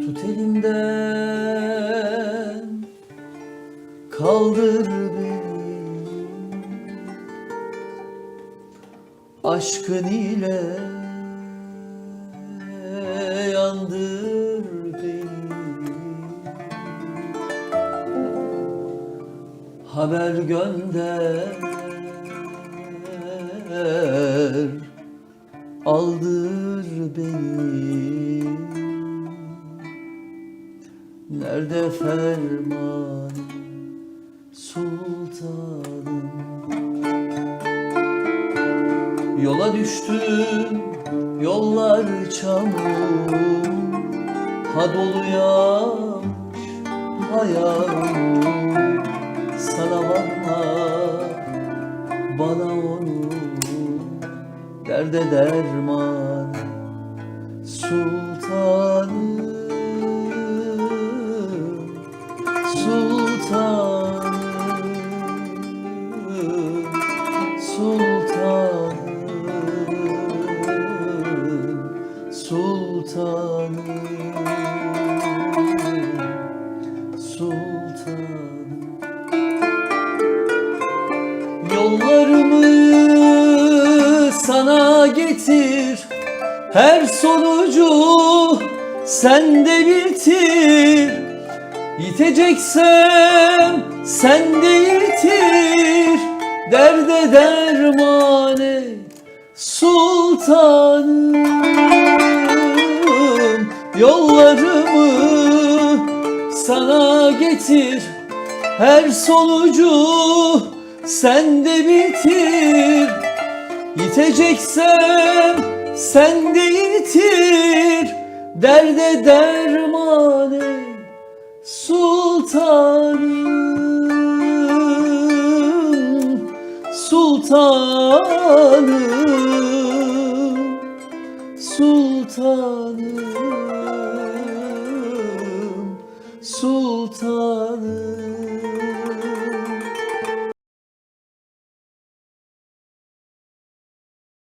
Tut elimden Kaldır beni. Aşkın ile Yandır beni. Haber gönder Aldır beni Nerede ferman sultanım? Yola düştüm yollar çamur. Ha dolu yağmış ayağım Sana bakma bana onu Derde derman sultanım sultanım sultanım sultanım. Yollarımı sana getir Her sonucu sende bitir Yiteceksem sen de yitir Derde derman et sultanım. Yollarımı sana getir. Her sonucu sende bitir. Yiteceksem sen de yitir. Derde derman et Sultanım, sultanım, sultanım, sultanım.